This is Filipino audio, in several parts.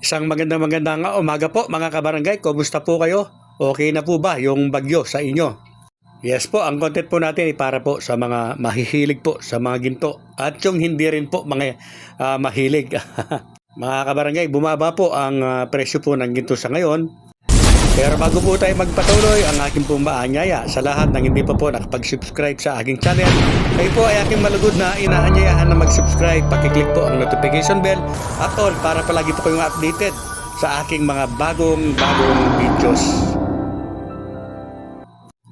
Isang magandang magandang umaga po mga kabarangay. Kumusta po kayo? Okay na po ba yung bagyo sa inyo? Yes po, ang content po natin ay para po sa mga mahihilig po sa mga ginto at yung hindi rin po mga ah, mahilig. mga kabarangay, bumaba po ang ah, presyo po ng ginto sa ngayon. Pero bago po tayo magpatuloy, ang aking pong maanyaya sa lahat ng hindi pa po nakapag-subscribe sa aking channel, kayo po ay aking malugod na inaanyayahan na mag-subscribe, pakiclick po ang notification bell at all para palagi po kayong updated sa aking mga bagong bagong videos.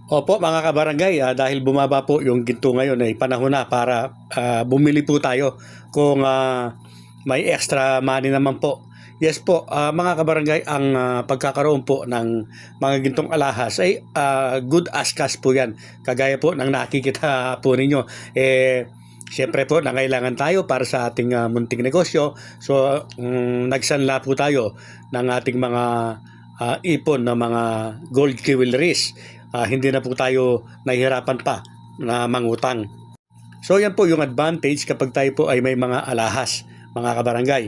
Opo mga kabarangay, ah, dahil bumaba po yung ginto ngayon ay panahon na para ah, bumili po tayo kung ah, may extra money naman po. Yes po, ah, mga kabarangay, ang ah, pagkakaroon po ng mga gintong alahas ay ah, good as cash po yan. Kagaya po ng nakikita po ninyo. Eh, Siyempre po, nangailangan tayo para sa ating ah, munting negosyo. So, mm, nagsanla po tayo ng ating mga ah, ipon na mga gold jewelries. Ah, hindi na po tayo nahihirapan pa na mangutang. So, yan po yung advantage kapag tayo po ay may mga alahas, mga kabarangay.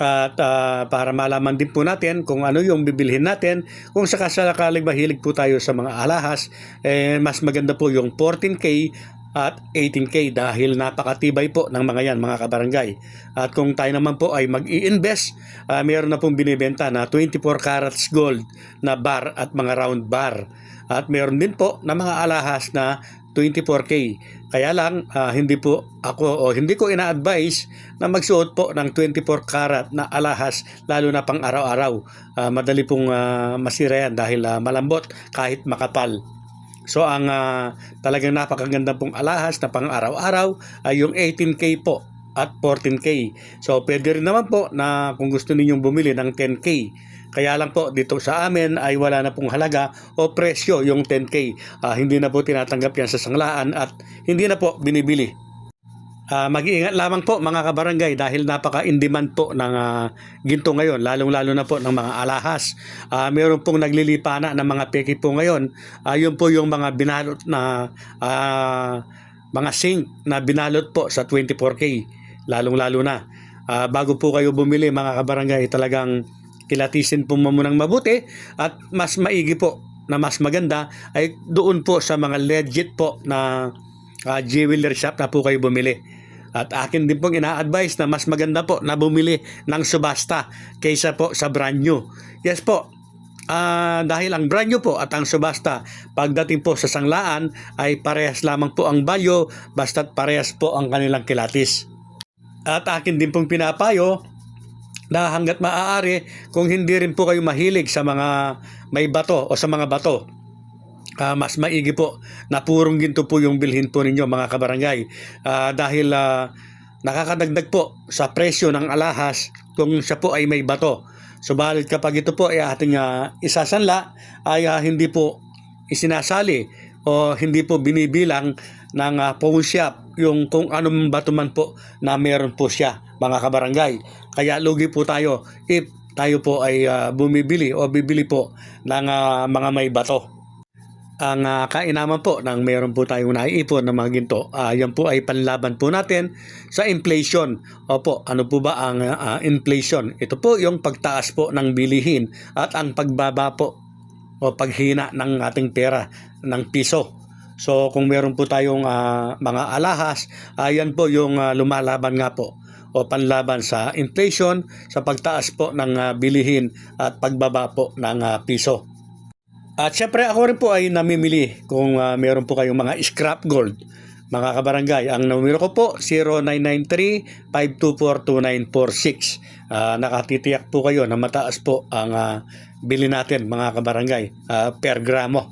At ah, para malaman din po natin kung ano yung bibilhin natin, kung sakasakaling mahilig po tayo sa mga alahas, eh, mas maganda po yung 14K at 18K dahil napakatibay po ng mga yan mga kabarangay. At kung tayo naman po ay mag-i-invest, ah, meron na pong binibenta na 24 carats gold na bar at mga round bar. At meron din po na mga alahas na 24K. Kaya lang, ah, hindi po ako o hindi ko ina-advise na magsuot po ng 24 karat na alahas lalo na pang araw-araw. Ah, madali pong ah, masira yan dahil ah, malambot kahit makapal. So ang ah, talagang napakaganda pong alahas na pang araw-araw ay yung 18K po at 14K. So pwede rin naman po na kung gusto ninyong bumili ng 10K. Kaya lang po dito sa amin ay wala na pong halaga o presyo yung 10K. Ah, hindi na po tinatanggap yan sa sanglaan at hindi na po binibili. Ah, mag-iingat lamang po mga kabarangay dahil napaka-in-demand po ng ah, ginto ngayon, lalong-lalo na po ng mga alahas. Ah, meron pong naglilipana ng mga peki po ngayon. Ah, yun po yung mga binalot na ah, mga sink na binalot po sa 24K, lalong-lalo na. Ah, bago po kayo bumili mga kabarangay, talagang kilatisin po mo munang mabuti at mas maigi po na mas maganda ay doon po sa mga legit po na ah, jeweler shop na po kayo bumili. At akin din pong ina-advise na mas maganda po na bumili ng subasta kaysa po sa brand new. Yes po, Ah, dahil ang brand new po at ang subasta pagdating po sa sanglaan ay parehas lamang po ang value basta't parehas po ang kanilang kilatis. At akin din pong pinapayo na hanggat maaari kung hindi rin po kayo mahilig sa mga may bato o sa mga bato ah, mas maigi po na purong ginto po yung bilhin po ninyo mga kabarangay. Ah, dahil ah, nakakadagdag po sa presyo ng alahas kung siya po ay may bato. Subalit kapag ito po ay ating ah, isasanla ay ah, hindi po isinasali o hindi po binibilang ng ah, pawn shop yung kung anong bato man po na meron po siya mga kabarangay kaya lugi po tayo if tayo po ay ah, bumibili o bibili po ng ah, mga may bato ang ah, kainaman po ng meron po tayong naiipon ng mga ginto, ah, yan po ay panlaban po natin sa inflation. Opo, ano po ba ang ah, inflation? Ito po yung pagtaas po ng bilihin at ang pagbaba po o paghina ng ating pera ng piso. So kung meron po tayong ah, mga alahas, ayan po yung ah, lumalaban nga po o panlaban sa inflation, sa pagtaas po ng ah, bilihin at pagbaba po ng ah, piso. At syempre ako rin po ay namimili kung ah, meron po kayong mga scrap gold. Mga kabarangay, ang numero ko po 0993-524-2946. Ah, nakatitiyak po kayo na mataas po ang ah, bili natin mga kabarangay ah, per gramo.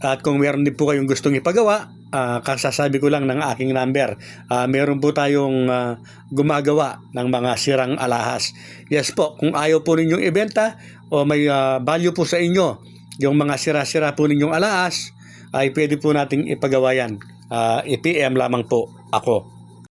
At kung meron din po kayong gustong ipagawa, ah, kasasabi ko lang ng aking number. Ah, meron po tayong ah, gumagawa ng mga sirang alahas. Yes po, kung ayaw po ninyong ibenta o may ah, value po sa inyo, yung mga sira-sira po ninyong alahas, ay pwede po nating ipagawa yan. Ah, i-PM lamang po ako.